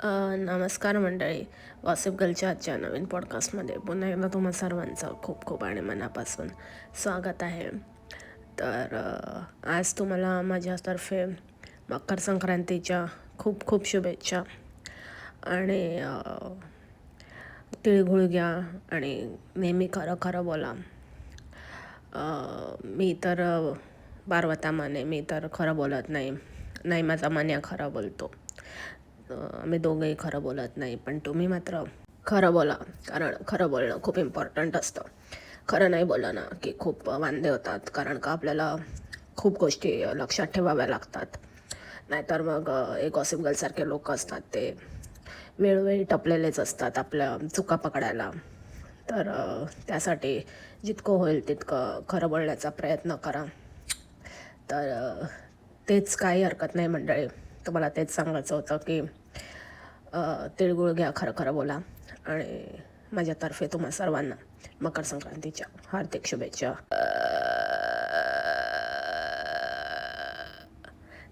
नमस्कार मंडळी. वॉसिफ गर्लच्या आजच्या नवीन पॉडकास्टमध्ये पुन्हा एकदा तुम्हा सर्वांचं खूप खूप आणि मनापासून स्वागत आहे. तर आज तुम्हाला माझ्यातर्फे मकर संक्रांतीच्या खूप खूप शुभेच्छा आणि अ, तिळगुळ घ्या आणि नेहमी खरं खरं बोला. मी तर पार्वता माने मी तर खरं बोलत नाही. नाही माझा मान्या खरं बोलतो. आम्ही दोघंही खरं बोलत नाही पण तुम्ही मात्र खरं बोला कारण खरं बोलणं खूप इम्पॉर्टंट असतं. खरं नाही बोला ना की खूप वांदे होतात कारण का आपल्याला खूप गोष्टी लक्षात ठेवाव्या लागतात. नाहीतर मग एक गॉसिप गर्लसारखे लोक असतात ते वेळोवेळी टपलेलेच असतात आपल्या चुका पकडायला. तर त्यासाठी जितकं होईल तितकं खरं बोलण्याचा प्रयत्न करा. तर तेच काही हरकत नाही मंडळी. तुम्हाला तेच सांगायचं होतं की तिळगुळ घ्या खरं खरं बोला. आणि माझ्यातर्फे तुम्हा सर्वांना मकर संक्रांतीच्या हार्दिक शुभेच्छा.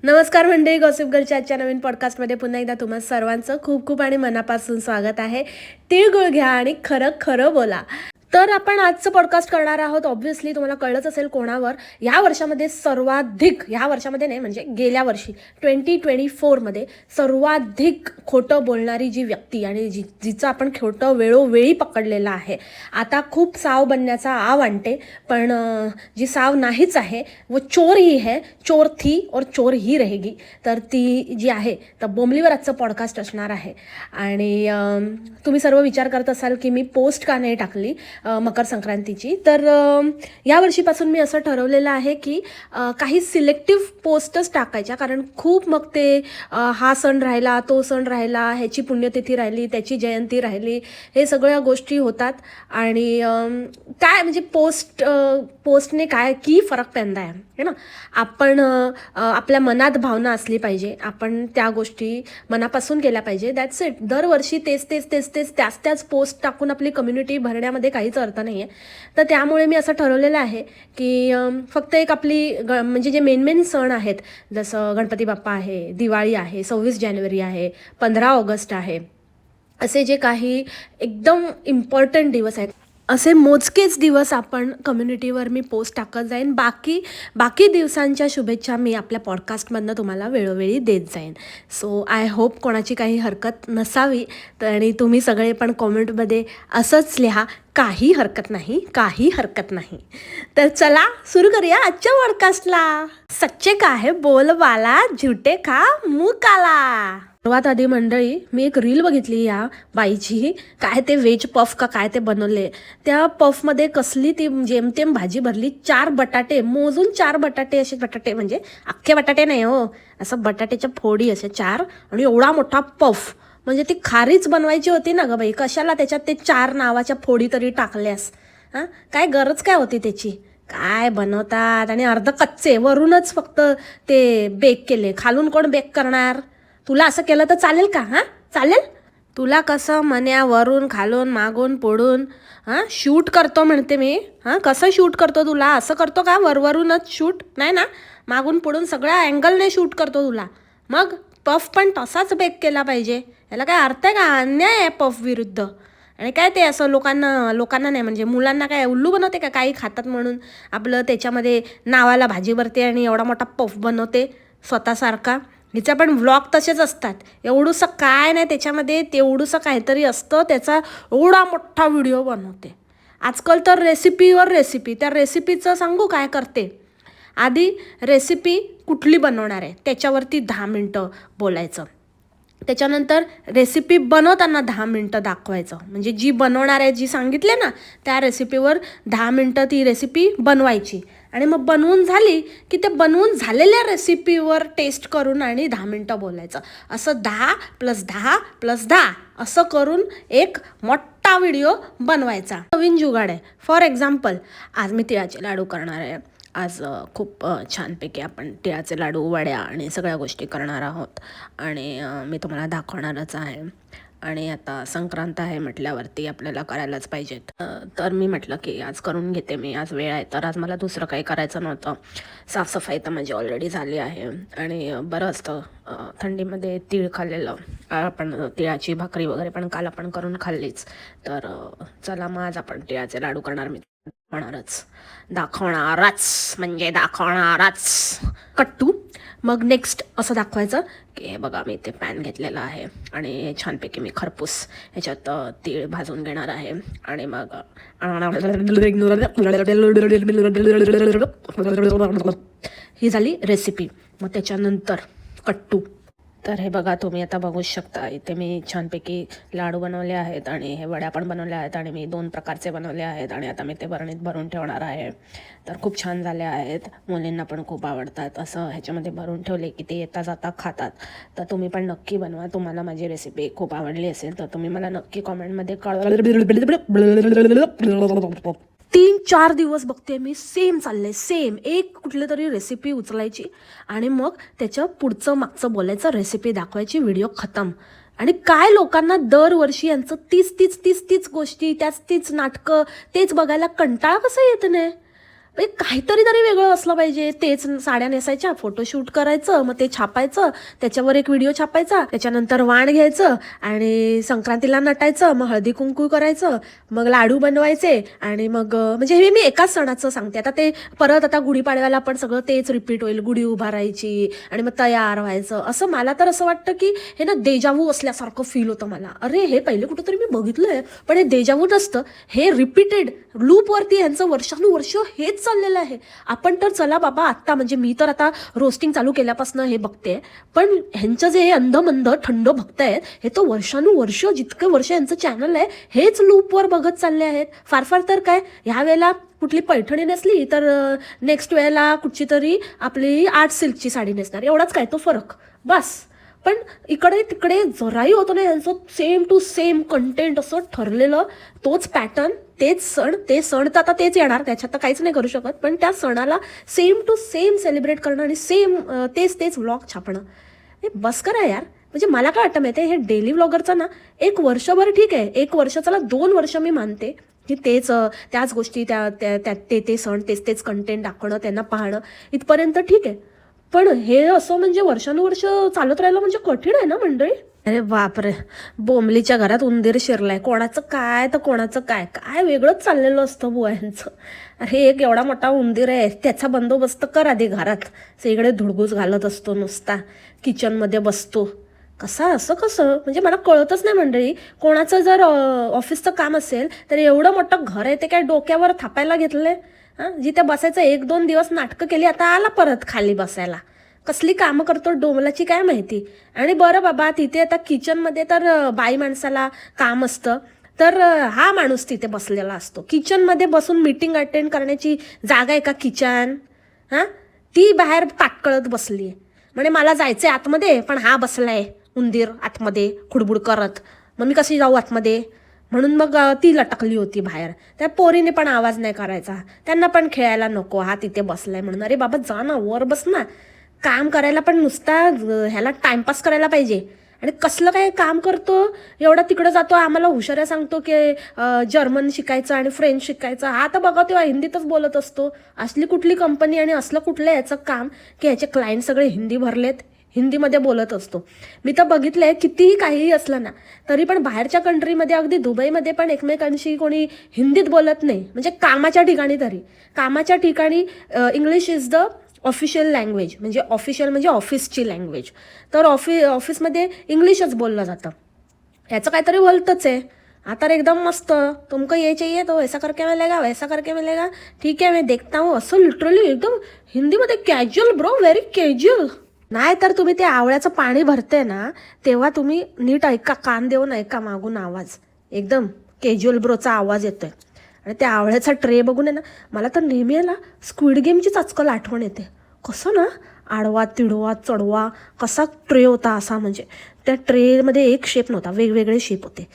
नमस्कार मंडळी गॉसिप गर्लच्या आजच्या नवीन पॉडकास्टमध्ये पुन्हा एकदा तुम्हा सर्वांचं खूप खूप आणि मनापासून स्वागत आहे. तिळगुळ घ्या आणि खरं खरं बोला. तर आपण आजचं पॉडकास्ट करणार आहोत. ऑब्व्हियसली तुम्हाला कळलंच असेल कोणावर. या वर्षामध्ये सर्वाधिक या वर्षामध्ये नाही म्हणजे गेल्या वर्षी ट्वेंटी ट्वेंटी फोरमध्ये सर्वाधिक खोटं बोलणारी जी व्यक्ती आणि जी जिचं आपण खोटं वेळोवेळी पकडलेलं आहे. आता खूप साव बनण्याचा आव आणते पण जी साव नाहीच आहे व चोर ही है चोर थी और चोर ही रहेगी. तर ती जी आहे तर बोंबलीवर आजचं पॉडकास्ट असणार आहे. आणि तुम्ही सर्व विचार करत असाल की मी पोस्ट का नाही टाकली? मकर संक्रांतीची. तर यावर्षीपासून या वर्षीपासून मी असं ठरवलेलं आहे की काही सिलेक्टिव्ह पोस्टच टाकायच्या. कारण खूप मग ते हा सण राहिला तो सण राहिला ह्याची पुण्यतिथी राहिली त्याची जयंती राहिली हे सगळ्या गोष्टी होतात. आणि काय म्हणजे पोस्ट पोस्टने काय की फरक पैदा आहे है ना? आपण आपल्या मनात भावना असली पाहिजे. आपण त्या गोष्टी मनापासून केल्या पाहिजे. दॅट्स इट दरवर्षी तेच तेच तेच तेच त्याच त्याच पोस्ट टाकून आपली कम्युनिटी भरण्यामध्ये काहीच अर्थ नाही आहे तर त्यामुळे मी असं ठरवलेलं आहे की फक्त एक आपली ग म्हणजे जे मेन मेन सण आहेत जसं गणपती बाप्पा आहे दिवाळी आहे सव्वीस जानेवारी आहे पंधरा ऑगस्ट आहे असे जे काही एकदम इम्पॉर्टंट दिवस आहेत असे मोजकेच दिवस आपण कम्युनिटीवर मी पोस्ट टाकत जाईन. बाकी बाकी दिवसांच्या शुभेच्छा मी आपल्या पॉडकास्टमधनं तुम्हाला वेळोवेळी देत जाईन. सो आय होप कोणाची काही हरकत नसावी तर आणि तुम्ही सगळे पण कॉमेंटमध्ये असंच लिहा काही हरकत नाही काही हरकत नाही. तर चला सुरू करूया आजच्या पॉडकास्टला सच्चे का है बोलवाला झुटे का मुकाला. सर्वात आधी मंडळी मी एक रील बघितली या बाईची. काय ते व्हेज पफ का काय ते बनवले. त्या पफमध्ये कसली ती जेमतेम भाजी भरली चार बटाटे मोजून चार बटाटे असे बटाटे म्हणजे अख्खे बटाटे नाही हो. असं बटाट्याच्या फोडी असे चार आणि एवढा मोठा पफ म्हणजे ती खारीच बनवायची होती ना ग बाई. कशाला त्याच्यात ते चार नावाच्या फोडी तरी टाकल्यास? हां? काय गरज काय होती त्याची? काय बनवतात? आणि अर्ध कच्चे वरूनच फक्त ते बेक केले. खालून कोण बेक करणार? तुला असं केलं तर चालेल का हां? चालेल? तुला कसं मन्यावरून खालून मागून पुढून हां? शूट करतो म्हणते मी हां? कसं शूट करतो तुला? असं करतो का? वरवरूनच शूट? नाही ना? मागून पुढून सगळ्या अँगलने शूट करतो तुला. मग पफ पण तसाच बेक केला पाहिजे. याला काय अर्थ आहे का? अन्याय आहे पफ विरुद्ध. आणि काय ते असं लोकांना लोकांना नाही म्हणजे मुलांना काय उल्लू बनवते का? काही खातात म्हणून आपलं त्याच्यामध्ये नावाला भाजी भरते आणि एवढा मोठा पफ बनवते स्वतःसारखा. हिचा पण व्लॉग तसेच असतात. एवढंसं काय नाही त्याच्यामध्ये तेवढंसं काहीतरी असतं त्याचा एवढा मोठा व्हिडिओ बनवते. आजकाल तर रेसिपीवर रेसिपी त्या रेसिपीचं सांगू काय करते? आधी रेसिपी कुठली बनवणार आहे? त्याच्यावरती दहा मिनटं बोलायचं. त्याच्यानंतर रेसिपी बनवताना दहा मिनटं दाखवायचं. म्हणजे जी बनवणार आहे जी सांगितले ना त्या रेसिपीवर दहा मिनटं ती रेसिपी बनवायची. आणि मग बनवून झाली की ते बनवून झालेल्या रेसिपीवर टेस्ट करून आणि दहा मिनटं बोलायचं. असं दहा प्लस दहा प्लस दहा असं करून एक मोठा व्हिडिओ बनवायचा. नवीन जुगाड आहे. फॉर एक्झाम्पल आज मी तिळाचे लाडू करणार आहे. आज खूप छानपैकी आपण तिळाचे लाडू वड्या आणि सगळ्या गोष्टी करणार आहोत. आणि मी तुम्हाला दाखवणारच आहे. आणि आता संक्रांत आहे म्हटल्यावरती आपल्याला करायलाच पाहिजेत. तर मी म्हटलं की आज करून घेते मी आज वेळ आहे. तर आज मला दुसरं काही करायचं नव्हतं. साफसफाई तर माझी ऑलरेडी झाली आहे. आणि बरं असतं थंडीमध्ये तीळ खाल्लेलं. आपण तिळाची भाकरी वगैरे पण काल आपण करून खाल्लीच. तर चला मग आज आपण तिळाचे लाडू करणार मी. दाखवणारच. दाखवणारच. म्हणजे दाखवणारच. कट्टू मग नेक्स्ट असं दाखवायचं की हे बघा मी ते पॅन घेतलेलं आहे आणि छानपैकी मी खरपूस ह्याच्यात तीळ भाजून घेणार आहे. आणि मग ही झाली रेसिपी मग त्याच्यानंतर कट्टू तर हे बघा तुम्ही आता बघू शकता इथे मी छानपैकी लाडू बनवले आहेत आणि हे वड्या पण बनवल्या आहेत आणि मी दोन प्रकारचे बनवले आहेत आणि आता मी ते बरणीत भरून ठेवणार आहे. तर खूप छान झाले आहेत. मुलींना पण खूप आवडतात. असं ह्याच्यामध्ये भरून ठेवले की ते येता जाता खातात. तर तुम्ही पण नक्की बनवा. तुम्हाला माझी रेसिपी खूप आवडली असेल तर तुम्ही मला नक्की कॉमेंटमध्ये कळवा. तीन चार दिवस बघते मी. सेम चाललंय सेम एक कुठली तरी रेसिपी उचलायची आणि मग त्याच्या पुढचं मागचं बोलायचं रेसिपी दाखवायची व्हिडिओ खतम. आणि काय लोकांना दरवर्षी यांचं तीच तीच तीच तीच गोष्टी त्याच तीच नाटकं तेच बघायला कंटाळा कसा येत नाही? म्हणजे काहीतरी तरी वेगळं असलं पाहिजे. तेच साड्या नेसायच्या फोटोशूट करायचं मग ते छापायचं त्याच्यावर एक व्हिडिओ छापायचा त्याच्यानंतर वाण घ्यायचं आणि संक्रांतीला नटायचं मग हळदी कुंकू करायचं मग लाडू बनवायचे आणि मग म्हणजे हे मी एकाच सणाचं सांगते. आता ते परत आता गुढीपाडव्याला पण सगळं तेच रिपीट होईल गुढी उभारायची आणि मग तयार व्हायचं. असं मला तर असं वाटतं की हे ना देजावू असल्यासारखं फील होतं मला. अरे हे पहिले कुठंतरी मी बघितलंय पण हे देजावू नसतं. हे रिपीटेड लूपवरती यांचं वर्षानुवर्ष हेच चाललेलं आहे. आपण तर चला बाबा आत्ता म्हणजे मी तर आता रोस्टिंग चालू केल्यापासून हे बघते. पण ह्यांचं जे अंधमंद थंड भक्त आहेत हे तर वर्षानुवर्ष जितकं वर्ष यांचं चॅनल आहे हेच लूपवर बघत चालले आहेत. फार फार तर काय ह्या वेळेला कुठली पैठणी नेसली तर नेक्स्ट वेळेला कुठची तरी आपली आर्ट सिल्कची साडी नेसणार. एवढाच काय तो फरक. बस. पण इकडे तिकडे जराही होतं ना यांचं सेम टू सेम कंटेंट असं ठरलेलं तोच पॅटर्न तेच सण ते सण तर आता तेच येणार. त्याच्यात तर काहीच नाही करू शकत. पण त्या सणाला सेम टू सेम सेलिब्रेट करणं आणि सेम तेच तेच व्लॉग छापणं. हे बस करा यार. म्हणजे मला काय वाटतं माहिती हे डेली व्लॉगरचं ना एक वर्षभर ठीक आहे. एक वर्ष चला दोन वर्ष मी मानते की तेच त्याच गोष्टी त्या त्या त्या- ते ते सण तेच तेच कंटेंट दाखवणं त्यांना पाहणं इथपर्यंत ठीक आहे. पण हे असं म्हणजे वर्षानुवर्ष चालत राहिलं म्हणजे कठीण आहे ना मंडळी? अरे बापरे. बोंबलीच्या घरात उंदीर शिरलाय. कोणाचं काय तर कोणाचं काय? काय वेगळंच चाललेलं असतं बुवा अरे एक एवढा मोठा उंदीर आहे. त्याचा बंदोबस्त कर आधी घरात. सगळे धुडगूस घालत असतो नुसता. किचनमध्ये बसतो. कसा असं कसं? म्हणजे मला कळतच नाही मंडळी. कोणाचं जर ऑफिसचं काम असेल तर एवढं मोठं घर आहे ते काय डोक्यावर थापायला घेतलंय? हां जिथे बसायचं एक दोन दिवस नाटकं केली आता आला परत खाली बसायला. कसली कामं करतो डोमलाची काय माहिती? आणि बरं बाबा तिथे आता किचनमध्ये तर बाई माणसाला काम असतं. तर हा माणूस तिथे बसलेला असतो. किचनमध्ये बसून मीटिंग अटेंड करण्याची जागा आहे का किचन? हां? ती बाहेर ताटकळत बसली आहे म्हणे मला जायचंय आतमध्ये पण हा बसलाय उंदीर आतमध्ये खुडबुड करत. मग मी कशी जाऊ आतमध्ये? म्हणून मग ती लटकली होती बाहेर. त्या पोरीने पण आवाज नाही करायचा. त्यांना पण खेळायला नको हा तिथे बसलाय म्हणून. अरे बाबा जा ना वर बस ना. काम करायला पण नुसता ह्याला टाइमपास करायला पाहिजे. आणि कसलं काय काम करतो? एवढा तिकडं जातो आम्हाला हुशाऱ्या सांगतो की जर्मन शिकायचं आणि फ्रेंच शिकायचं. हा तर बघा तेव्हा हिंदीतच बोलत असतो. असली कुठली कंपनी आणि असलं कुठलं याचं काम की ह्याचे क्लायंट सगळे हिंदी भरलेत. हिंदीमध्ये बोलत असतो. मी तर बघितलंय कितीही काहीही असलं ना तरी पण बाहेरच्या कंट्रीमध्ये अगदी दुबईमध्ये पण एकमेकांशी कोणी हिंदीत बोलत नाही. म्हणजे कामाच्या ठिकाणी तरी. कामाच्या ठिकाणी English is the official language म्हणजे ऑफिशियल म्हणजे ऑफिसची लँग्वेज तर ऑफि ऑफिसमध्ये इंग्लिशच बोललं जातं. ह्याचं काहीतरी बोलतंच आहे. हा तर एकदम मस्त. तुमको ये चाहिए तो ऐसा करके मिलेगा वैसा करके मिलेगा. ठीक है मैं देखता हूँ. असं लिटरली एकदम हिंदीमध्ये कॅज्युअल ब्रो व्हेरी कॅज्युअल नाही तर तुम्ही ते आवळ्याचं पाणी भरते ना तेव्हा तुम्ही नीट ऐका कान देऊन ऐका मागून आवाज. एकदम केज्युअल ब्रोचा आवाज येतोय. आणि त्या आवळ्याचा ट्रे बघून आहे ना मला तर नेहमी आहे ना स्क्विड गेमचीच आजकाल आठवण येते. कसं ना आडवा तिडवा चढवा कसा ट्रे होता असा म्हणजे. त्या ट्रेमध्ये एक शेप नव्हता वेगवेगळे शेप होते.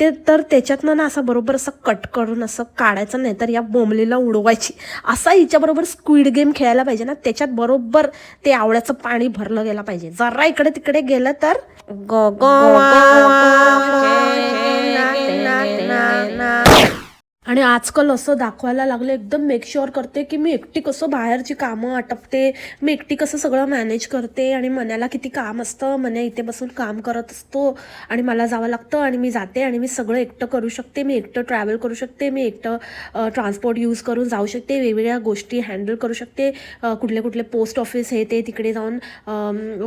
ते तर त्याच्यातनं ना असं बरोबर असं कट करून असं काढायचं नाही तर या बोंबलीला उडवायची असा हिच्याबरोबर स्क्विड गेम खेळायला पाहिजे ना त्याच्यात बरोबर ते आवळ्याचं पाणी भरलं गेलं पाहिजे जरा इकडे तिकडे गेलं तर ग आणि आजकाल असं दाखवायला लागलं एकदम मेक शुअर करते की मी एकटी कसं बाहेरची कामं आटपते मी एकटी कसं सगळं मॅनेज करते आणि मनाला किती काम असतं मना इथे बसून काम करत असतो आणि मला जावं लागतं आणि मी जाते आणि मी सगळं एकटं करू शकते मी एकटं ट्रॅव्हल करू शकते मी एकटं ट्रान्सपोर्ट यूज करून जाऊ शकते वेगवेगळ्या गोष्टी हँडल करू शकते कुठले कुठले पोस्ट ऑफिस हे ते तिकडे जाऊन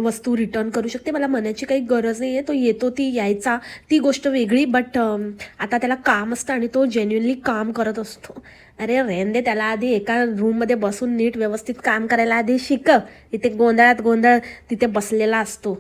वस्तू रिटर्न करू शकते. मला मनाची काही गरज नाही आहे तो येतो ती यायचा ती गोष्ट वेगळी बट आता त्याला काम असतं आणि तो जेन्युनली काम काम करत असतो. अरे रेंदे त्याला आधी एका रूममध्ये बसून नीट व्यवस्थित काम करायला आधी शिकव. इथे गोंधळात गोंधळ तिथे बसलेला असतो.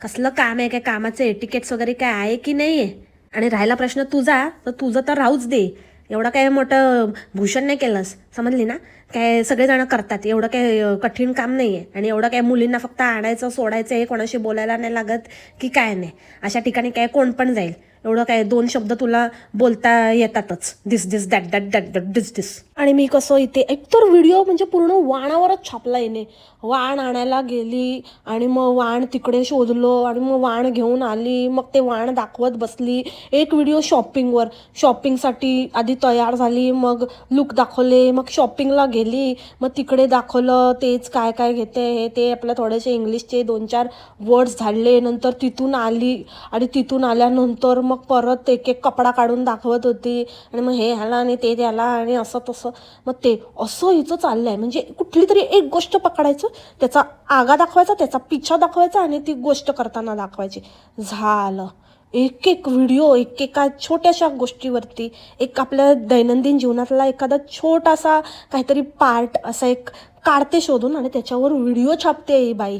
कसलं काम आहे? काय कामाचं एटिकेट्स वगैरे काय आहे की नाही आहे आणि राहिला प्रश्न तुझा तर तुझं तर राहूच दे. एवढं काय मोठं भूषण नाही केलंस. समजली ना? काय सगळेजण करतात. एवढं काय कठीण काम नाही आहे आणि एवढं काय मुलींना फक्त आणायचं सोडायचं हे कोणाशी बोलायला नाही लागत की काय नाही. अशा ठिकाणी काय कोण पण जाईल. एवढं काय दोन शब्द तुला बोलता येतातच. This this that that that that this this. आणि मी कसं इथे एकतर व्हिडिओ म्हणजे पूर्ण वाणावरच छापला येणे वाण आणायला गेली आणि मग वाण तिकडे शोधलो आणि मग वाण घेऊन आली. मग ते वाण दाखवत बसली एक व्हिडिओ शॉपिंगवर. शॉपिंगसाठी आधी तयार झाली मग लुक दाखवले मग शॉपिंगला गेली. मग तिकडे दाखवलं तेच काय काय घेते हे ते. आपल्या थोडेसे इंग्लिशचे दोन चार वर्ड्स झाडले. नंतर तिथून आली आणि तिथून आल्यानंतर मग परत एक एक कपडा काढून दाखवत होती. आणि मग हे ह्याला आणि ते त्याला आणि असं तसं. मग ते असं हिचं चाललं आहे म्हणजे कुठली तरी एक गोष्ट पकडायचं त्याचा आगा दाखवायचा त्याचा पिछा दाखवायचा आणि ती गोष्ट करताना दाखवायची. झालं. एक एक व्हिडिओ एक एका छोट्याशा गोष्टीवरती एक आपल्या दैनंदिन जीवनातला एखादा छोटासा काहीतरी पार्ट असा एक काढते शोधून आणि त्याच्यावर व्हिडिओ छापते बाई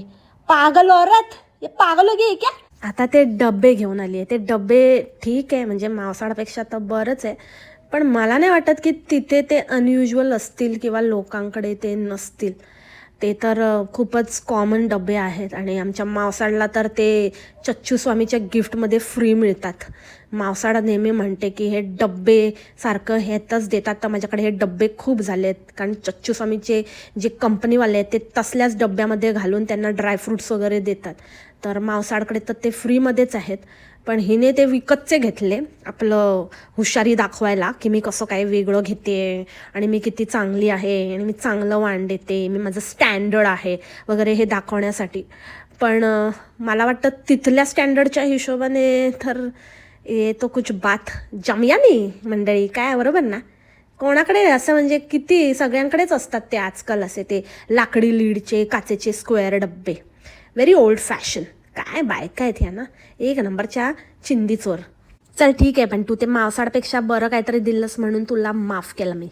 पागल औरत? ये पागल गे क्या? आता ते डबे घेऊन आली आहे. ते डबे ठीक आहे म्हणजे मावसाळापेक्षा तर बरंच आहे. पण मला नाही वाटत की तिथे ते अनयुज्युअल असतील किंवा लोकांकडे ते नसतील. ते तर खूपच कॉमन डबे आहेत आणि आमच्या मावसाळला तर ते चच्चू स्वामीच्या गिफ्टमध्ये फ्री मिळतात. मावसाळा नेहमी म्हणते की हे डब्बे सारखं हेतच देतात. तर माझ्याकडे हे डब्बे खूप झाले आहेत. कारण चच्चू स्वामीचे जे कंपनीवाले आहेत ते तसल्याच डब्यामध्ये घालून त्यांना ड्रायफ्रुट्स वगैरे देतात. तर मावसाडकडे तर ते फ्रीमध्येच आहेत. पण हिने ते विकतचे घेतले. आपलं हुशारी दाखवायला की मी कसं काय वेगळं घेते आणि मी किती चांगली आहे आणि मी चांगलं वाण देते मी माझं स्टँडर्ड आहे वगैरे हे दाखवण्यासाठी. पण मला वाटतं तिथल्या स्टँडर्डच्या हिशोबाने तर ये तो कुछ बात जमया नाही मंडळी काय बरोबर ना? कोणाकडे असं म्हणजे किती सगळ्यांकडेच असतात ते आजकाल असे ते लाकडी लीडचे काचेचे स्क्वेअर डब्बे. व्हेरी ओल्ड फॅशन काय बायका आहेत ह्या ना एक नंबरच्या चिंदी चोर चल ठीक आहे पण तू ते मावसाडपेक्षा बरं काहीतरी दिलंस म्हणून तुला माफ केलं मी.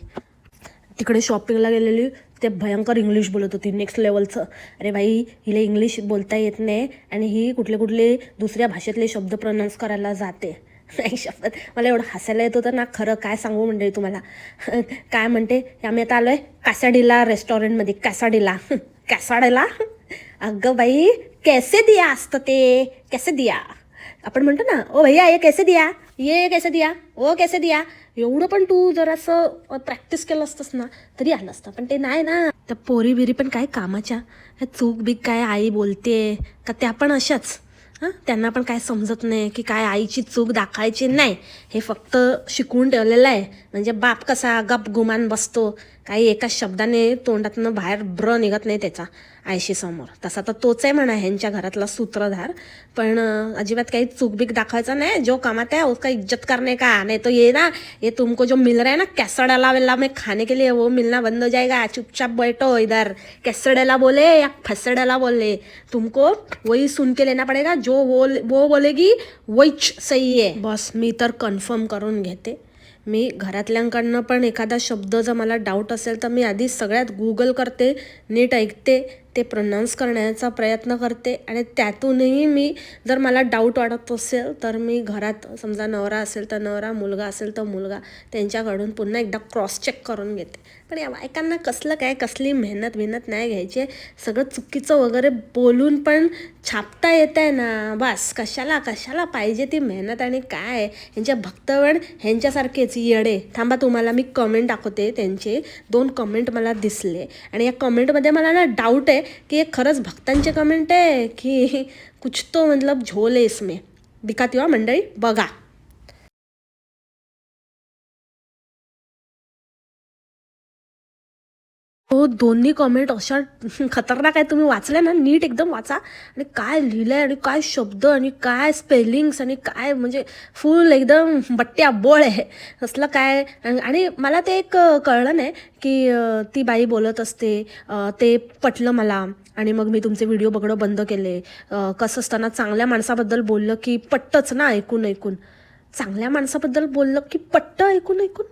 तिकडे शॉपिंगला गेलेली ते भयंकर इंग्लिश बोलत होती नेक्स्ट लेवलचं अरे बाई हिला इंग्लिश बोलता येत नाही आणि ही कुठले कुठले दुसऱ्या भाषेतले शब्द प्रनाऊन्स करायला जाते. नाही शपथ. मला एवढं हसायला येत होतं ना खरं काय सांगू म्हणजे तुम्हाला? काय म्हणते? आम्ही आता आलो आहे कासाडीला रेस्टॉरंटमध्ये कासाडीला. कासाडीला. अगं बाई कैसे दिया असतं ते कैसे दिया? आपण म्हणतो ना ओ भैया ये कैसे दिया? ये कैसे दिया? ओ कैसे दिया? एवढं पण तू जरासं प्रॅक्टिस केलं असतंस ना तरी आलं असतं. पण ते नाही ना. त्या पोरी बिरी पण काय कामाच्या? ह्या चूक बीक काय आई बोलते? का त्या पण अशाच? हां? त्यांना पण काय समजत नाही की काय आईची चूक दाखवायची नाही. हे फक्त शिकवून ठेवलेलं आहे. म्हणजे बाप कसा गप गुमान बसतो. काही एका शब्दाने तोंडातनं बाहेर ब्र निघत नाही त्याचा आयशीसमोर तसा तर तोच आहे म्हणा ह्यांच्या घरातला सूत्रधार. पण अजिबात काही चूकबीक दाखवायचा नाही. जो कमाता है उसका इज्जत करने का? नहीं तो ये ना. ये तुमको जो मिल रहा है ना कैसड़ला वेला में खाने के लिए वो मिलना बंद हो जाएगा. चुपचाप बैठो इधर. कैसड़ला बोले या फसड़ला बोले. तुमको वही सुन के लेना पड़ेगा. जो वो वो बोलेगी वहीच सही है. बस मी तर कन्फर्म करून घेते. मी घरातल्यांकडनं पण एखादा शब्द जर मला डाऊट असेल तर मी आधी सगळ्यात गुगल करते नीट ऐकते ते प्रोनाऊन्स करण्याचा प्रयत्न करते आणि त्यातूनही मी जर मला डाऊट वाटत असेल तर मी घरात समजा नवरा असेल तर नवरा मुलगा असेल तर मुलगा त्यांच्याकडून पुन्हा एकदा क्रॉस चेक करून घेते. पण या बायकांना कसलं काय कसली मेहनत मेहनत नाही घ्यायची. आहे. सगळं चुकीचं वगैरे बोलून पण छापता येत आहे ना. बस कशाला कशाला पाहिजे ती मेहनत आणि काय? ह्यांच्या भक्तवण ह्यांच्यासारखेच येडे. थांबा तुम्हाला मी कमेंट दाखवते. त्यांचे दोन कमेंट मला दिसले. आणि या कमेंटमध्ये मला ना डाऊट आहे. की हे खरंच भक्तांचे कमेंट आहे की कुछ तो मतलब झोल आहे इसमें. दिखाती हो मंडळी. बघा. हो दोन्ही कमेंट अशा खतरनाक आहे तुम्ही वाचल्या ना नीट एकदम वाचा. आणि काय लिहिलं आहे आणि काय शब्द आणि काय स्पेलिंग्स आणि काय म्हणजे फुल एकदम बट्ट्या बोळ आहे. असलं काय? आणि- मला ते एक कळलं नाही की ती बाई बोलत असते ते पटलं मला. आणि मग मी तुमचे व्हिडिओ बघणं बंद केले. कसं असताना चांगल्या माणसाबद्दल बोललं की पट्टच ना ऐकून ऐकून. चांगल्या माणसाबद्दल बोललं की पट्ट ऐकून ऐकून?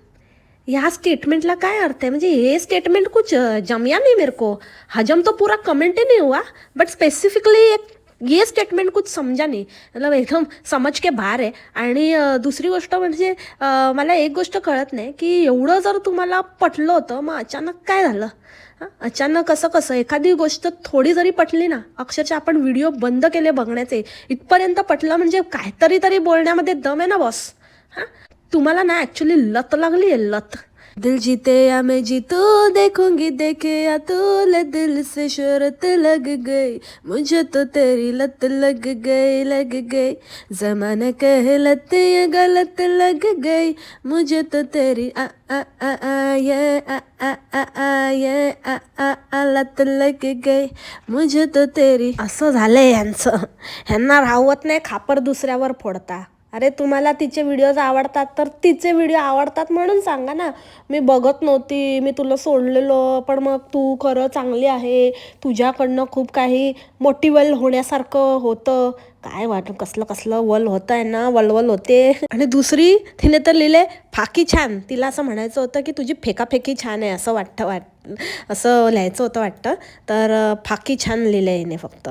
ह्या स्टेटमेंटला काय अर्थ है म्हणजे ये स्टेटमेंट कुछ जमया नाही नहीं मेरे को. हजम तो पूरा कमेंट ही नहीं हुआ बट स्पेसिफिकली एक ये स्टेटमेंट कुछ समजा नाही. मतलब एकदम समज के बाहेर आहे आणि दुसरी गोष्ट म्हणजे मला एक गोष्ट कळत नाही की एवढं जर तुम्हाला पटलं होतं मग अचानक काय झालं? अचानक असं कसं एखादी गोष्ट थोडी जरी पटली ना अक्षरशः आपण व्हिडिओ बंद केले बघण्याचे इथपर्यंत पटलं म्हणजे काहीतरी तरी बोलण्यामध्ये दम आहे ना बॉस हां? तुम्हाला ना ॲक्च्युली लत लागली आहे लत. दिल जीते या मैं जीतू देखूंगी देखे या तूले दिल से शरत लग गई। मुझे तो तेरी लत लग गई लग गई। जमाना कहे लत ये गलत लग गई। मुझे तो तेरी आ आ आ आ ये आ आ आ आ ये आ आ आ लत लग गई। मुझे तो तेरी असं झालंय यांचं. ह्यांना राहवत नाही खापर दुसऱ्यावर फोडता. अरे तुम्हाला तिचे व्हिडिओज आवडतात तर तिचे व्हिडिओ आवडतात म्हणून सांगा ना. मी बघत नव्हती मी तुला सोडलेलो पण मग तू खरं चांगली आहे. तुझ्याकडनं खूप काही मोटिवेल होण्यासारखं होतं. काय वाट कसलं कसलं वल होतं आहे ना वलवल होते. आणि दुसरी तिने तर लिहिले फाकी छान. तिला असं म्हणायचं होतं की तुझी फेकाफेकी छान आहे असं वाटतं वाट असं लिहायचं होतं वाटतं. तर फाकी छान लिहिलं आहे हिने फक्त.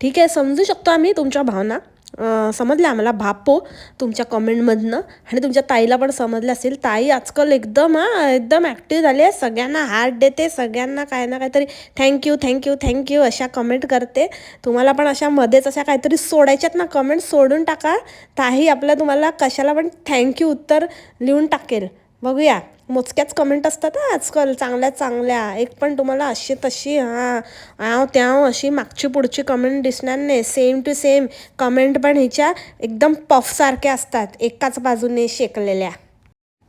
ठीक आहे समजू शकतो आम्ही तुमच्या भावना. अं, आम्हाला? भापो तुमच्या कमेंटमधनं आणि तुमच्या ताईला पण समजलं असेल. ताई आजकाल एकदम हा एकदम ॲक्टिव्ह झाली आहे. सगळ्यांना हार्ट देते सगळ्यांना काय ना काहीतरी thank you thank you thank you अशा कमेंट करते. तुम्हाला पण अशा मध्येच अशा काहीतरी सोडायच्यात ना कमेंट सोडून टाका. ताई आपल्या तुम्हाला कशाला पण थँक्यू उत्तर लिहून टाकेल. बघूया. मोजक्याच कमेंट असतात आजकाल. चांगल्या चांगल्या. एक पण तुम्हाला अशी तशी हां. आव त्याव अशी मागची पुढची कमेंट दिसणार नाही. सेम टू सेम कमेंट पण हिच्या एकदम पफसारख्या असतात. एकाच बाजूने शेकलेल्या.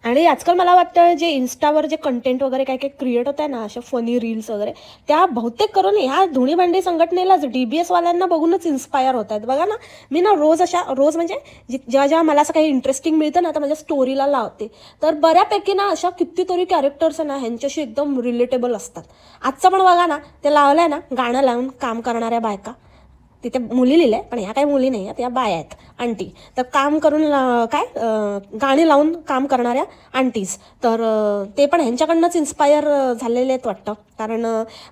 आणि आजकाल मला वाटतं जे इन्स्टावर जे कंटेंट वगैरे काय काय क्रिएट होत आहे ना अशा फनी रील्स वगैरे त्या बहुतेक करून ह्या धुणी भांडी संघटनेलाच डी बी एसवाल्यांना बघूनच इन्स्पायर होत आहेत बघा ना मी ना रोज अशा रोज म्हणजे जेव्हा जेव्हा मला असं काही इंटरेस्टिंग मिळतं ना तर माझ्या स्टोरीला लावते. तर बऱ्यापैकी ना अशा कितीतरी कॅरेक्टर्स आहे ना ह्यांच्याशी एकदम रिलेटेबल असतात. आजचं पण बघा ना ते लावलं आहे ना गाणं लावून काम करणाऱ्या बायका. तिथे मुली लिहिल्या पण ह्या काही मुली नाही आहेत या बाया आहेत आंटी. तर काम करून ला- काय गाणी लावून काम करणाऱ्या आंटीज. तर ते पण ह्यांच्याकडनंच इन्स्पायर झालेले आहेत वाटतं. कारण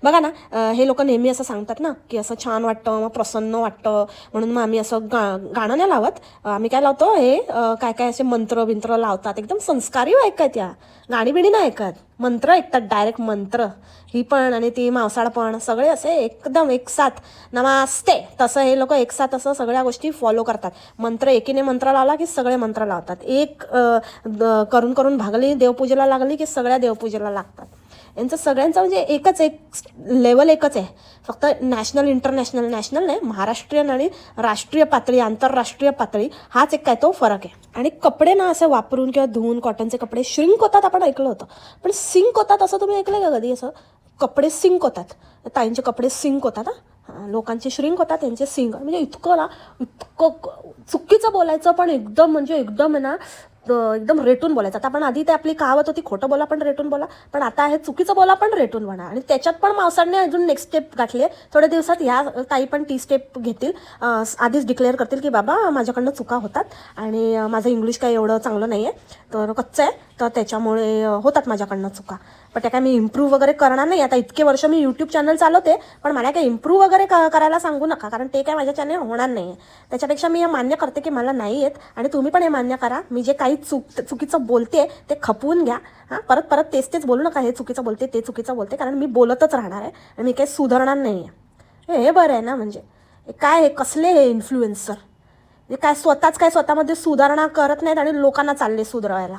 बघा ना हे लोक नेहमी असं सांगतात ना की असं छान वाटतं मग प्रसन्न वाटतं म्हणून मग आम्ही असं गा गाणं नाही लावत. आम्ही काय लावतो हे काय काय असे मंत्र बिंत्र लावतात एकदम संस्कारी ऐकत या. गाणी बिणी नाही ऐकत मंत्र ऐकतात डायरेक्ट मंत्र. ही पण आणि ती मावसाळ पण सगळे असे एकदम एकसाथ नमास्ते. तसं हे लोक एकसाथ असं सगळ्या गोष्टी फॉलो करतात. मंत्र एकीने मंत्र लावला की सगळे मंत्र लावतात. एक करून करून भागली देवपूजेला लागली की सगळ्या देवपूजेला लागतात. यांचं सगळ्यांचं म्हणजे एकच एक लेवल एकच आहे. फक्त नॅशनल इंटरनॅशनल नॅशनल नाही महाराष्ट्रीयन आणि राष्ट्रीय पातळी आंतरराष्ट्रीय पातळी हाच एक काय तो फरक आहे. आणि कपडे ना असे वापरून किंवा धुवून कॉटनचे कपडे श्रिंक होतात आपण ऐकलं होतं. पण सिंक होतात असं तुम्ही ऐकलं का कधी असं? कपडे सिंक होतात. ताईंचे कपडे सिंक होतात हां. लोकांचे श्रिंक होतात त्यांचे सिंक म्हणजे इतकं ना इतकं चुकीचं बोलायचं पण एकदम म्हणजे एकदम आहे ना एकदम रेटून बोलायचं. आता आपण आधी ते आपली कहावत होती खोटं बोला पण रेटून बोला. पण आता आहे चुकीचं बोला पण रेटून म्हणा. आणि त्याच्यात पण मावसाने अजून नेक्स्ट स्टेप गाठले आहे थोड्या दिवसात ह्या ताई पण ती स्टेप घेतील. आधीच डिक्लेअर करतील की बाबा माझ्याकडनं चुका होतात आणि माझं इंग्लिश काही एवढं चांगलं नाही आहे तर कच्चं आहे तर त्याच्यामुळे होतात माझ्याकडनं चुका. पण त्या काय मी इम्प्रूव्ह वगैरे करणार नाही. आता इतके वर्ष मी यूट्यूब चॅनल चालवते पण मला काय इम्प्रूव्ह वगैरे क- करायला सांगू नका. कारण ते काय माझ्या चॅनल होणार नाही आहे त्याच्यापेक्षा मी हे मान्य करते की मला नाही येत. आणि तुम्ही पण हे मान्य करा. मी जे काही चूक चुकीचं बोलते ते खपवून घ्या. हां परत परत तेच तेच बोलू नका. हे चुकीचं बोलते ते चुकीचं बोलते. कारण मी बोलतच राहणार आहे आणि मी काही सुधारणार नाही आहे हे बरं आहे ना म्हणजे. काय हे कसले हे इन्फ्लुएन्सर हे काय स्वतःच काय स्वतःमध्ये सुधारणा करत नाहीत आणि लोकांना चालले सुधारायला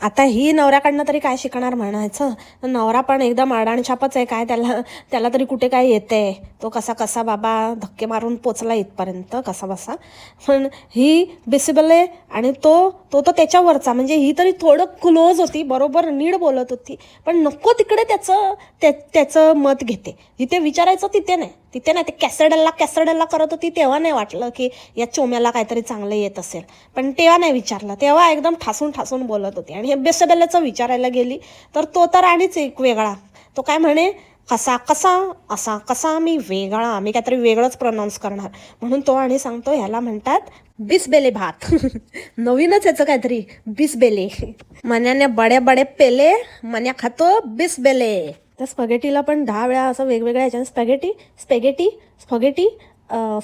आता ही नवऱ्याकडनं तरी काय शिकणार म्हणायचं? नवरा पण एकदम अडाणछापच आहे काय त्याला त्याला तरी कुठे काय येते? तो कसा कसा बाबा धक्के मारून पोचला इथपर्यंत कसा बसा. पण ही बेसिबल आहे आणि तो तो तर त्याच्यावरचा म्हणजे ही तरी थोडं क्लोज होती बरोबर नीड बोलत होती. पण नको तिकडे त्याचं त्या त्याचं मत घेते. जिथे विचारायचं तिथे नाही. तिथे ना ते कॅसडल्ला कॅसडल्ला करत होती तेव्हा नाही वाटलं की या चोम्याला काहीतरी चांगलं येत असेल. पण तेव्हा नाही विचारलं. तेव्हा एकदम ठासून ठासून बोलत होती. आणि हे बेसबेल्याचं विचारायला गेली तर तो तर आणिच एक वेगळा. तो काय म्हणे कसा कसा असा कसा मी वेगळा मी काहीतरी वेगळंच प्रनाऊन्स करणार. म्हणून तो आणि सांगतो ह्याला म्हणतात बिसबेले भात. नवीनच याचं काहीतरी बिसबेले. मन्याने बडे बडे पेले मन्या खातो बिसबेले. त्या स्पगेटीला पण दहा वेळा असं वेगवेगळ्या ह्याच्याने स्पॅगेटी स्पॅगेटी स्पगेटी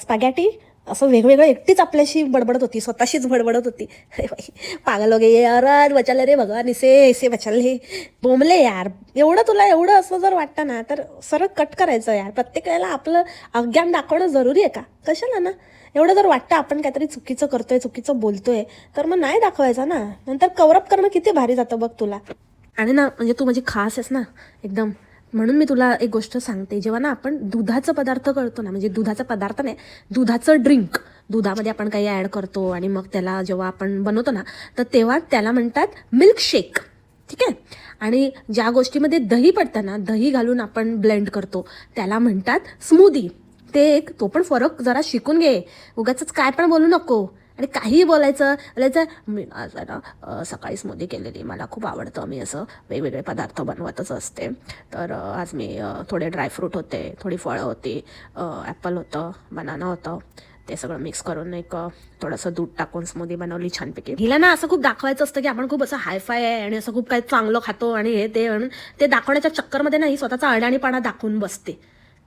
स्पॅगॅटी असं वेगवेगळं एकटीच आपल्याशी बडबडत होती स्वतःशीच बडबडत होती. अरे बाई पागल हो वगैरे ये यार बचाले रे भगवान इसे इसे बचाले बोंबले यार एवढं तुला एवढं असं जर वाटतं ना तर सरळ कट करायचं यार. प्रत्येक वेळेला आपलं अज्ञान दाखवणं जरुरी आहे का? कशाला ना? एवढं जर वाटतं आपण काहीतरी चुकीचं करतोय चुकीचं बोलतोय तर मग नाही दाखवायचं ना? नंतर कवरअप करणं किती भारी जातं बघ तुला. आणि ना म्हणजे तू माझी खास आहेस ना एकदम. म्हणून मी तुला एक गोष्ट सांगते. जेव्हा ना आपण दुधाचं पदार्थ करतो ना म्हणजे दुधाचा पदार्थ नाही दुधाचं ड्रिंक दुधामध्ये आपण काही ॲड करतो आणि मग त्याला जेव्हा आपण बनवतो ना तर तेव्हा त्याला म्हणतात मिल्कशेक ठीक आहे? आणि ज्या गोष्टीमध्ये दही पडतं ना दही घालून आपण ब्लेंड करतो त्याला म्हणतात स्मूदी ते एक तो पण फरक जरा शिकून घे. उगाच काय पण बोलू नको. आणि काहीही बोलायचं म्हणजे बोलायचं मी आज आहे ना सकाळीच सकाळी स्मूदी केलेली मला खूप आवडतं मी असं वेगवेगळे पदार्थ बनवतच असते. तर आज मी थोडे ड्रायफ्रूट होते थोडी फळं होती ॲपल होतं बनाना होतं ते सगळं मिक्स करून एक थोडंसं दूध टाकून स्मूदी बनवली छानपैकी. हिला ना असं खूप दाखवायचं असतं की आपण खूप असं हायफाय आहे आणि असं खूप काही चांगलं खातो आणि हे ते म्हणून ते दाखवण्याच्या चक्करमध्ये नाही स्वतःचा अडाणीपणा दाखवून बसते.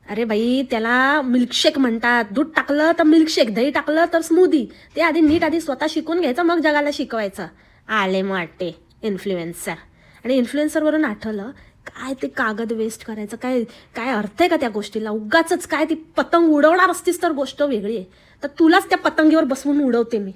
अरे बाई त्याला मिल्कशेक म्हणतात. दूध टाकलं तर मिल्कशेक दही टाकलं तर स्मूदी ते आधी नीट आधी स्वतः शिकून घ्यायचं मग जगाला शिकवायचं. आले मग वाटते इन्फ्लुएन्सर आणि इन्फ्लुएन्सरवरून आठवलं काय ते कागद वेस्ट करायचं काय काय अर्थ आहे का त्या गोष्टीला? उगाच काय ती पतंग उडवणार असतीस तर गोष्ट वेगळी आहे. तर तुलाच त्या पतंगीवर बसवून उडवते मी.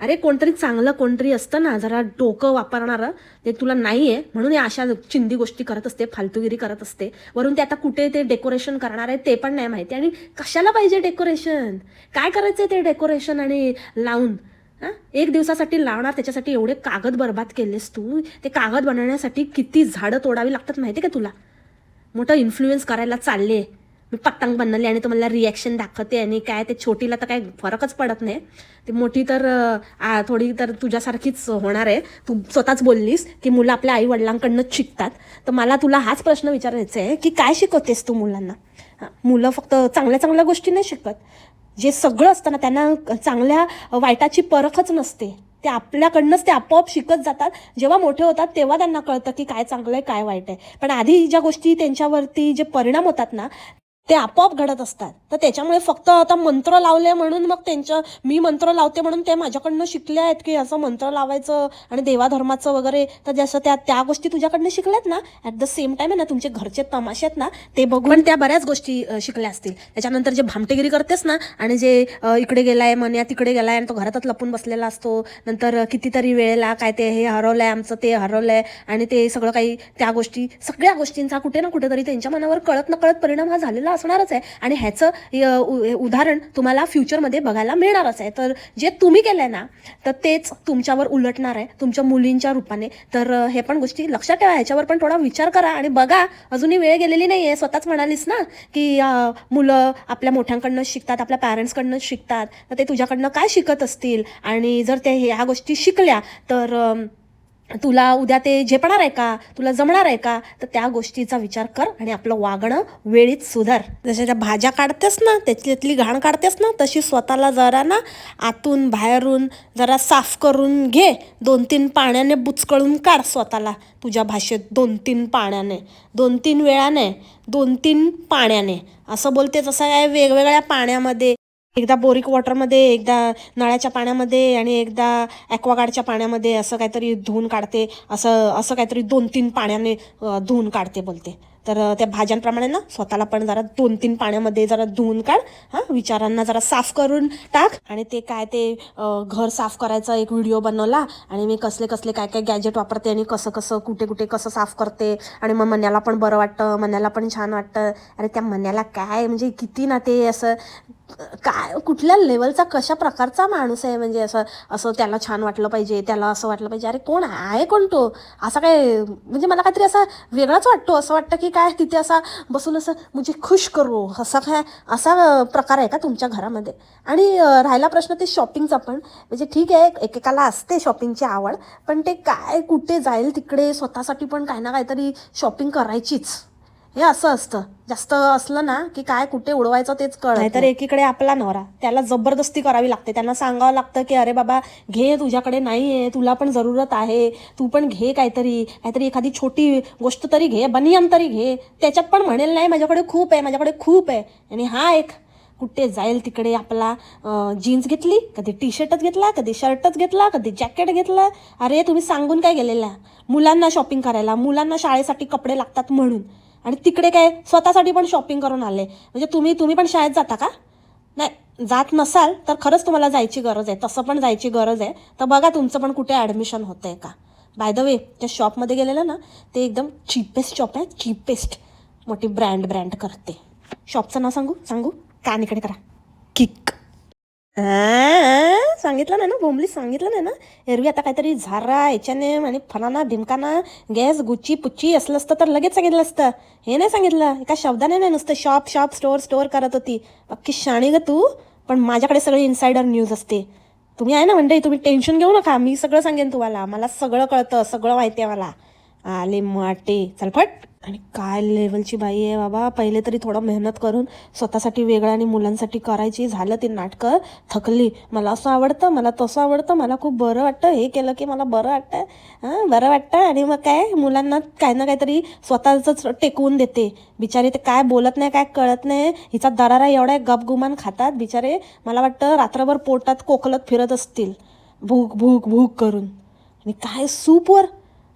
अरे कोणतरी चांगलं कोणतरी असतं ना जरा डोकं वापरणारं ते तुला नाही आहे म्हणून या अशा चिंदी गोष्टी करत असते फालतूगिरी करत असते. वरून ते आता कुठे ते डेकोरेशन करणार आहे ते पण नाही माहिती. आणि कशाला पाहिजे डेकोरेशन काय करायचं ते डेकोरेशन आणि लावून? हां? एक दिवसासाठी लावणार त्याच्यासाठी एवढे कागद बर्बाद केलेस तू. ते कागद बनवण्यासाठी किती झाडं तोडावी लागतात माहिती का तुला? मोठं इन्फ्लुएन्स करायला चालले मी पतंग बनवली आणि तुम्हाला रिॲक्शन दाखवते आणि काय ते छोटीला तर काय फरकच पडत नाही. ती मोठी तर आ, थोडी तर तुझ्यासारखीच होणार आहे. तू स्वतःच बोललीस की मुलं आपल्या आई वडिलांकडनंच शिकतात. तर मला तुला हाच प्रश्न विचारायचा आहे की काय शिकवतेस तू मुलांना? मुलं फक्त चांगल्या चांगल्या गोष्टी नाही शिकत. जे सगळं असतं ना त्यांना चांगल्या वाईटाची परखच नसते. ते आपल्याकडनंच ते आपोआप शिकत जातात. जेव्हा मोठे होतात तेव्हा त्यांना कळतं की काय चांगलं आहे काय वाईट आहे. पण आधी ज्या गोष्टी त्यांच्यावरती जे परिणाम होतात ना ते आपोआप घडत असतात. तर त्याच्यामुळे फक्त आता मंत्र लावले म्हणून मग त्यांच्या मी मंत्र लावते म्हणून ते माझ्याकडनं शिकले आहेत की असं मंत्र लावायचं आणि देवाधर्माचं वगैरे तर जसं त्या त्या गोष्टी तुझ्याकडनं शिकल्यात ना ॲट द सेम टाइम आहे ना तुमचे घरचे तमाशे आहेत ना ते बघून त्या बऱ्याच गोष्टी शिकल्या असतील. त्याच्यानंतर जे भामटेगिरी करतेस ना आणि जे इकडे गेलाय मन्या तिकडे गेलाय आणि तो घरातच लपून बसलेला असतो नंतर कितीतरी वेळेला काय ते हे हरवलंय आमचं ते हरवलंय आणि ते सगळं काही त्या गोष्टी सगळ्या गोष्टींचा कुठे ना कुठेतरी त्यांच्या मनावर कळत नकळत परिणाम हा झालेला असणारच आहे. आणि ह्याचं उदाहरण तुम्हाला फ्युचरमध्ये बघायला मिळणारच आहे. तर जे तुम्ही केलं आहे ना तर तेच तुमच्यावर उलटणार आहे. तुमच्या मुलींच्या रूपाने. तर हे पण गोष्टी लक्षात ठेवा. ह्याच्यावर पण थोडा विचार करा आणि बघा अजूनही वेळ गेलेली नाही आहे स्वतःच म्हणालीस ना की मुलं आपल्या मोठ्यांकडनं शिकतात आपल्या पॅरेंट्सकडनं शिकतात. तर ते तुझ्याकडनं काय शिकत असतील? आणि जर ते ह्या गोष्टी शिकल्या तर तुला उद्या ते झेपणार आहे का? तुला जमणार आहे का? तर त्या गोष्टीचा विचार कर आणि आपलं वागणं वेळीच सुधार. जशा त्या भाज्या काढतेस ना त्याच्यातली घाण काढतेस ना तशी स्वतःला जरा ना आतून बाहेरून जरा साफ करून घे. दोन तीन पाण्याने बुचकळून काढ स्वतःला. तुझ्या भाषेत दोन तीन पाण्याने दोन तीन वेळाने दोन तीन पाण्याने. असं बोलते तसं काय वेगवेगळ्या पाण्यामध्ये एकदा बोरिक वॉटरमध्ये एकदा नळाच्या पाण्यामध्ये आणि एकदा ॲक्वागार्डच्या पाण्यामध्ये असं काहीतरी धुवून काढते असं असं काहीतरी दोन तीन पाण्याने धुवून काढते बोलते. तर त्या भाज्यांप्रमाणे ना स्वतःला पण जरा दोन तीन पाण्यामध्ये जरा धुवून काढ हां विचारांना जरा साफ करून टाक. आणि ते काय ते घर साफ करायचा एक व्हिडिओ बनवला आणि मी कसले कसले काय काय गॅजेट वापरते आणि कसं कसं कुठे कुठे कसं साफ करते आणि मग मन्याला पण बरं वाटतं मन्याला पण छान वाटतं. अरे त्या मन्याला काय म्हणजे किती ना ते असं काय कुठल्या लेवलचा कशा प्रकारचा माणूस आहे? म्हणजे असं असं त्याला छान वाटलं पाहिजे त्याला असं वाटलं पाहिजे. अरे कोण आहे कोण तो? असा काय म्हणजे मला काहीतरी असा वेगळाच वाटतो. असं वाटतं की काय तिथे असा बसून असं म्हणजे खुश करू. असा काय असा प्रकार आहे का तुमच्या घरामध्ये? आणि राहिला प्रश्न ते शॉपिंगचा पण. म्हणजे ठीक आहे एकेकाला असते शॉपिंगची आवड पण ते काय कुठे जाईल तिकडे स्वतःसाठी पण काही ना काहीतरी शॉपिंग करायचीच. हे असं असतं. जास्त असलं ना की काय कुठे उडवायचं तेच कळत तर एकीकडे आपला नवरा त्याला जबरदस्ती करावी लागते. त्यांना सांगावं लागतं की अरे बाबा घे तुझ्याकडे नाही आहे तुला पण जरूरत आहे तू पण घे काहीतरी काहीतरी एखादी छोटी गोष्ट तरी घे बनियन तरी घे. त्याच्यात पण म्हणेल नाही माझ्याकडे खूप आहे माझ्याकडे खूप आहे. आणि हा एक कुठे जाईल तिकडे आपला जीन्स घेतली कधी टी शर्टच घेतला कधी शर्टच घेतला कधी जॅकेट घेतला. अरे तुम्ही सांगून काय गेलेला मुलांना शॉपिंग करायला मुलांना शाळेसाठी कपडे लागतात म्हणून. आणि तिकडे काय स्वतःसाठी पण शॉपिंग करून आले. म्हणजे तुम्ही तुम्ही पण शाळेत जाता का? नाही जात नसाल तर खरंच तुम्हाला जायची गरज आहे. तसं पण जायची गरज आहे. तर बघा तुमचं पण कुठे ॲडमिशन होतं आहे का? बाय द वे त्या शॉपमध्ये गेलेलं ना ते एकदम चीपेस्ट शॉप आहे. चीपेस्ट मोठी ब्रँड ब्रँड करते. शॉपचं नाव सांगू? सांगू? कान इकडे करा. किक सांगितलं नाही ना बोंबली सांगितलं नाही ना. एरवी आता काहीतरी झारा याच्याने आणि फलाना धिमकाना गॅस गुच्ची पुच्ची असलं असतं तर लगेच सांगितलं असतं. हे नाही सांगितलं. एका शब्दाने नाही नुसतं शॉप शॉप स्टोअर स्टोअर करत होती. अख्खी शाणी ग तू. पण माझ्याकडे सगळी इन्सायडर न्यूज असते. तुम्ही आहे ना म्हणते तुम्ही टेन्शन घेऊ नका. मी सगळं सांगेन तुम्हाला. मला सगळं कळतं सगळं माहिती आहे मला. आले माटे. चलफट आणि काय लेवलची बाई आहे बाबा? पहिले तरी थोडं मेहनत करून स्वतःसाठी वेगळं आणि मुलांसाठी करायची. झालं ती नाटकं. थकली. मला असं आवडतं मला तसं आवडतं. मला खूप बरं वाटतं. हे केलं की मला बरं वाटतं हां बरं वाटतं आणि मग काय? मुलांना काय ना काहीतरी स्वतःचंच टेकवून देते. बिचारे ते काय बोलत नाही काय कळत नाही. हिचा दरारा एवढा गपगुमान खातात. बिचारे मला वाटतं रात्रभर पोटात कोकलत फिरत असतील. भूक भूक भूक करून. आणि काय? सूपवर.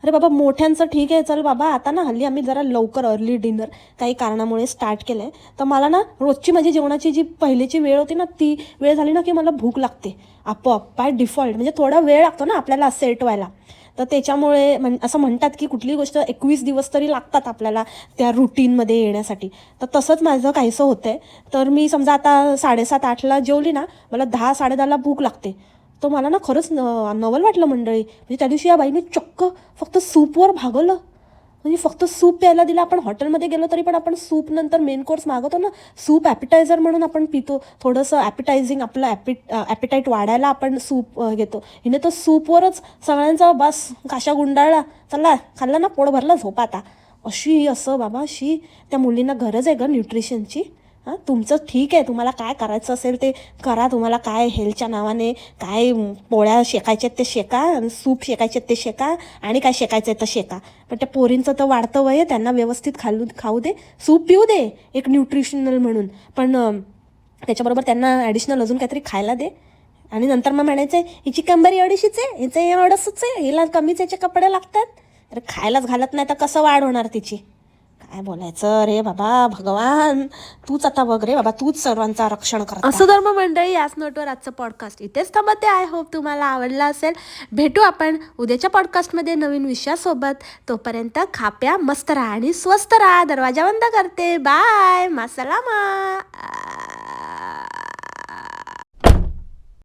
अरे बाबा मोठ्यांचं ठीक आहे चल बाबा आता ना हल्ली आम्ही जरा लवकर अर्ली डिनर काही कारणामुळे स्टार्ट केलं आहे तर मला ना रोजची माझी जेवणाची जी पहिलीची वेळ होती ना ती वेळ झाली ना की मला भूक लागते. आपोआप बाय डिफॉल्ट म्हणजे थोडा वेळ लागतो ना आपल्याला सेट व्हायला तर त्याच्यामुळे म्हण असं म्हणतात की कुठली गोष्ट एकवीस दिवस तरी लागतात आपल्याला त्या रुटीनमध्ये येण्यासाठी. तर तसंच माझं काहीसं होतं आहे तर मी समजा आता साडेसात आठला जेवली ना मला दहा साडेदहाला भूक लागते. तर मला ना खरंच न नवल वाटलं मंडळी. म्हणजे त्या दिवशी या बाईने चक्क फक्त सूपवर भागवलं. म्हणजे फक्त सूप प्यायला दिलं. आपण हॉटेलमध्ये गेलो तरी पण आपण सूप नंतर मेन कोर्स मागवतो ना. सूप ॲपिटायझर म्हणून आपण पितो. थोडंसं ॲपिटायझिंग आपलं ॲपिट ॲपिटाईट वाढायला आपण सूप घेतो. हिने तर सूपवरच सगळ्यांचा बस काशा गुंडाळला. चला खाल्ला ना पोट भरला झोपा आता. अशी असं बाबा अशी त्या मुलींना गरज आहे ग न्यूट्रिशनची हां तुमचं ठीक आहे तुम्हाला काय करायचं असेल ते करा तुम्हाला काय हेल्थच्या नावाने काय पोळ्या शेकायच्या ते शेका आणि सूप शेकायचे ते शेका आणि काय शेकायचं आहे तर शेका. पण त्या पोरींचं तर वाढतं वय त्यांना व्यवस्थित खालू खाऊ दे. सूप पिऊ दे एक न्यूट्रिशनल म्हणून. पण त्याच्याबरोबर त्यांना ॲडिशनल अजून काहीतरी खायला दे. आणि नंतर मग म्हणायचं हिची कंबरी अडीशीच आहे हिचं एवढंच आहे हिला कमीच याचे कपडे लागतात. अरे खायलाच घालत नाही तर कसं वाढ होणार तिची? काय बोलायचं रे बाबा? भगवान तूच आता बघ रे बाबा तूच सर्वांचा रक्षण कर असं धर्म मंडळी याच नोटवर आजचं पॉडकास्ट इथेच थांबते. आय होप तुम्हाला आवडला असेल. भेटू आपण उद्याच्या पॉडकास्टमध्ये नवीन विषयासोबत. तोपर्यंत खाप्या मस्त राहा आणि स्वस्त राहा. दरवाजा बंद करते. बाय मासलामा